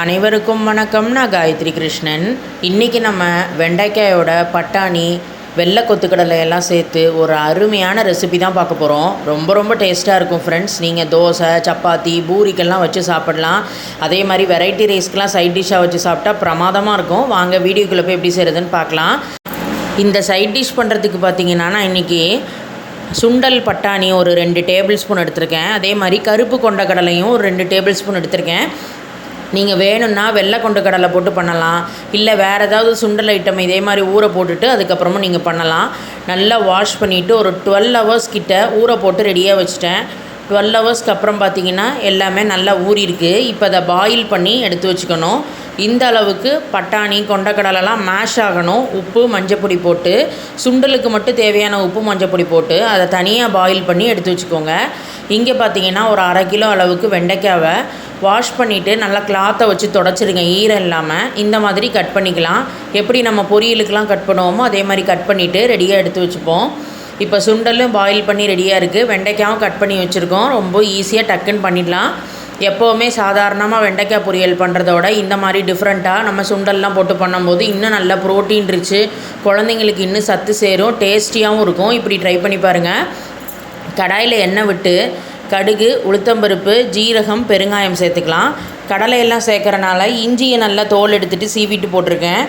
அனைவருக்கும் வணக்கம். நான் காயத்ரி கிருஷ்ணன். இன்றைக்கி நம்ம வெண்டைக்காயோட பட்டாணி வெள்ளை கொத்துக்கடலை எல்லாம் சேர்த்து ஒரு அருமையான ரெசிபி தான் பார்க்க போகிறோம் ரொம்ப ரொம்ப டேஸ்ட்டாக இருக்கும் ஃப்ரெண்ட்ஸ் நீங்கள் தோசை சப்பாத்தி பூரிக்கெல்லாம் வச்சு சாப்பிடலாம். அதே மாதிரி வெரைட்டி ரைஸ்க்கெலாம் சைட் டிஷ்ஷாக வச்சு சாப்பிட்டா பிரமாதமாக இருக்கும். வாங்க வீடியோக்குள்ளே போய் எப்படி செய்கிறதுன்னு பார்க்கலாம். இந்த சைட் டிஷ் பண்ணுறதுக்கு பார்த்தீங்கன்னா நான் இன்றைக்கி சுண்டல் பட்டாணி ஒரு ரெண்டு டேபிள் ஸ்பூன் எடுத்திருக்கேன். அதே மாதிரி கருப்பு கொண்ட கடலையும் ஒரு ரெண்டு டேபிள் ஸ்பூன் எடுத்திருக்கேன். நீங்கள் வேணும்னா வெள்ளை கொண்டு கடலை போட்டு பண்ணலாம். இல்லை வேறு ஏதாவது சுண்டல் ஐட்டம் இதே மாதிரி ஊற போட்டுட்டு அதுக்கப்புறமா நீங்கள் பண்ணலாம். நல்லா வாஷ் பண்ணிவிட்டு ஒரு டுவெல் ஹவர்ஸ் கிட்ட ஊற போட்டு ரெடியாக வச்சுட்டேன். டுவெல் ஹவர்ஸ்க்கு அப்புறம் பார்த்தீங்கன்னா எல்லாமே நல்லா ஊறிருக்கு இப்போ அதை பாயில் பண்ணி எடுத்து வச்சுக்கணும். இந்த அளவுக்கு பட்டாணி கொண்டக்கடலைலாம் மேஷ் ஆகணும். உப்பு மஞ்சப்பொடி போட்டு சுண்டலுக்கு மட்டும் தேவையான உப்பு மஞ்சப்பொடி போட்டு அதை தனியாக பாயில் பண்ணி எடுத்து வச்சுக்கோங்க. இங்கே பார்த்தீங்கன்னா ஒரு அரை கிலோ அளவுக்கு வெண்டைக்காவை வாஷ் பண்ணிவிட்டு நல்லா கிளாத்தை வச்சு தொடச்சிருங்க ஈரம் இல்லாமல் இந்த மாதிரி கட் பண்ணிக்கலாம். எப்படி நம்ம பொரியலுக்கெலாம் கட் பண்ணுவோமோ அதே மாதிரி கட் பண்ணிவிட்டு ரெடியாக எடுத்து வச்சுப்போம். இப்போ சுண்டலும் பாயில் பண்ணி ரெடியாக இருக்குது வெண்டைக்காவும் கட் பண்ணி வச்சுருக்கோம். ரொம்ப ஈஸியாக டக்குன்னு பண்ணிடலாம். எப்போவுமே சாதாரணமாக வெண்டைக்காய் பொரியல் பண்ணுறதோட இந்த மாதிரி டிஃப்ரெண்ட்டாக நம்ம சுண்டல்லாம் போட்டு பண்ணும்போது இன்னும் நல்லா ப்ரோட்டீன் இருச்சு குழந்தைங்களுக்கு இன்னும் சத்து சேரும் டேஸ்டியாகவும் இருக்கும். இப்படி ட்ரை பண்ணி பாருங்கள் கடாயில் எண்ணெய் விட்டு கடுகு உளுத்தம்பருப்பு ஜீரகம் பெருங்காயம் சேர்த்துக்கலாம். கடலையெல்லாம் சேர்க்குறனால இஞ்சியை நல்லா தோல் எடுத்துகிட்டு சீவிட்டு போட்டிருக்கேன்.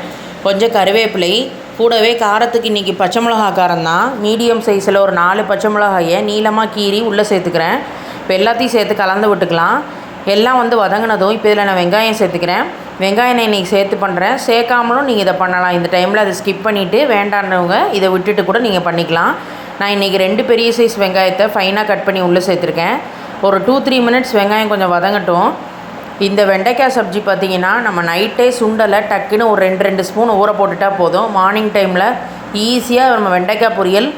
கொஞ்சம் கருவேப்பிலை கூடவே காரத்துக்கு இன்றைக்கி பச்சை மிளகா காரம் தான். மீடியம் சைஸில் ஒரு நாலு பச்சை மிளகாயை நீளமாக கீறி உள்ளே சேர்த்துக்கிறேன். இப்போ எல்லாத்தையும் சேர்த்து கலந்து விட்டுக்கலாம். எல்லாம் வந்து வதங்கினதும் இப்போ இதில் நான் வெங்காயம் சேர்த்துக்கிறேன். வெங்காயம் நான் இன்றைக்கி சேர்த்து பண்ணுறேன் சேர்க்காமலும் நீங்கள் இதை பண்ணலாம். இந்த டைமில் அதை ஸ்கிப் பண்ணிவிட்டு வேண்டான்றவங்க இதை விட்டுட்டு கூட நீங்கள் பண்ணிக்கலாம். நான் இன்றைக்கி ரெண்டு பெரிய சைஸ் வெங்காயத்தை ஃபைனாக கட் பண்ணி உள்ளே சேர்த்துருக்கேன். ஒரு டூ த்ரீ மினிட்ஸ் வெங்காயம் கொஞ்சம் வதங்கட்டும். இந்த வெண்டைக்காய் சப்ஜி பார்த்திங்கன்னா நம்ம நைட்டே சுண்டலை டக்குன்னு ஒரு ரெண்டு ரெண்டு ஸ்பூன் ஊற போட்டுட்டால் போதும். மார்னிங் டைமில் ஈஸியாக நம்ம வெண்டைக்காய் பொரியல்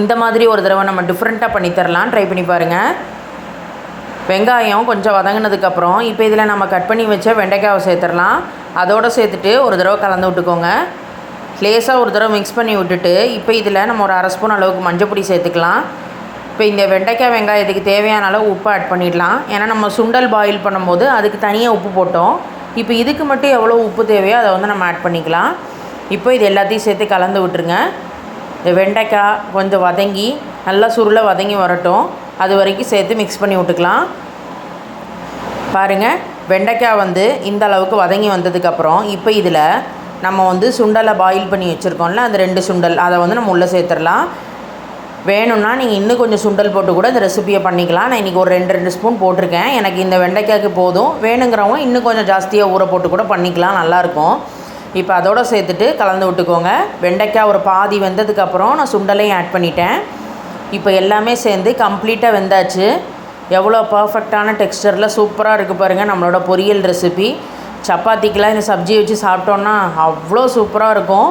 இந்த மாதிரி ஒரு தடவை நம்ம டிஃப்ரெண்ட்டாக பண்ணித்தரலாம் ட்ரை பண்ணி பாருங்கள் வெங்காயம் கொஞ்சம் வதங்கினதுக்கப்புறம் இப்போ இதில் நம்ம கட் பண்ணி வச்ச வெண்டைக்காவை சேர்த்துடலாம். அதோடு சேர்த்துட்டு ஒரு தடவை கலந்து விட்டுக்கோங்க. லேசாக ஒரு தடவை மிக்ஸ் பண்ணி விட்டுட்டு இப்போ இதில் நம்ம ஒரு அரை ஸ்பூன் அளவுக்கு மஞ்சப்பொடி சேர்த்துக்கலாம். இப்போ இந்த வெண்டைக்காய் வெங்காயத்துக்கு தேவையான அளவு உப்பு ஆட் பண்ணிடலாம். ஏன்னா நம்ம சுண்டல் பாயில் பண்ணும்போது அதுக்கு தனியாக உப்பு போட்டோம். இப்போ இதுக்கு மட்டும் எவ்வளோ உப்பு தேவையோ அதை வந்து நம்ம ஆட் பண்ணிக்கலாம். இப்போ இது எல்லாத்தையும் சேர்த்து கலந்து விட்டுருங்க. இந்த வெண்டைக்காய் கொஞ்சம் வதங்கி நல்லா சுருளை வதங்கி வரட்டும். அது வரைக்கும் சேர்த்து மிக்ஸ் பண்ணி விட்டுக்கலாம். பாருங்கள் வெண்டைக்காய் வந்து இந்த அளவுக்கு வதங்கி வந்ததுக்கப்புறம் இப்போ இதில் நம்ம வந்து சுண்டலை பாயில் பண்ணி வச்சுருக்கோம்ல அந்த ரெண்டு சுண்டல் அதை வந்து நம்ம உள்ளே சேர்த்துடலாம். வேணும்னா நீங்கள் இன்னும் கொஞ்சம் சுண்டல் போட்டு கூட இந்த ரெசிபியை பண்ணிக்கலாம். நான் இன்றைக்கி ஒரு ரெண்டு ரெண்டு ஸ்பூன் போட்டிருக்கேன். எனக்கு இந்த வெண்டைக்காய்க்கு போதும். வேணுங்கிறவங்க இன்னும் கொஞ்சம் ஜாஸ்தியாக ஊற போட்டு கூட பண்ணிக்கலாம் நல்லாயிருக்கும் இப்போ அதோடு சேர்த்துட்டு கலந்து விட்டுக்கோங்க. வெண்டைக்காய் ஒரு பாதி வெந்ததுக்கப்புறம் நான் சுண்டலையும் ஆட் பண்ணிட்டேன். இப்போ எல்லாமே சேர்ந்து கம்ப்ளீட்டாக வெந்தாச்சு. எவ்வளோ பர்ஃபெக்டான டெக்ஸ்டரில் சூப்பராக இருக்குது பாருங்கள் நம்மளோட பொரியல் ரெசிபி சப்பாத்திக்கெலாம் இந்த சப்ஜியை வச்சு சாப்பிட்டோன்னா அவ்வளோ சூப்பராக இருக்கும்.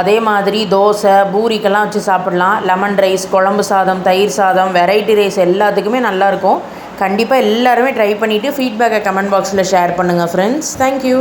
அதே மாதிரி தோசை பூரிக்கெல்லாம் வச்சு சாப்பிட்லாம். லெமன் ரைஸ் குழம்பு சாதம் தயிர் சாதம் வெரைட்டி ரைஸ் எல்லாத்துக்குமே நல்லாயிருக்கும் கண்டிப்பாக எல்லாருமே ட்ரை பண்ணிவிட்டு ஃபீட்பேக்கை கமெண்ட் பாக்ஸில் ஷேர் பண்ணுங்கள் ஃப்ரெண்ட்ஸ் தேங்க்யூ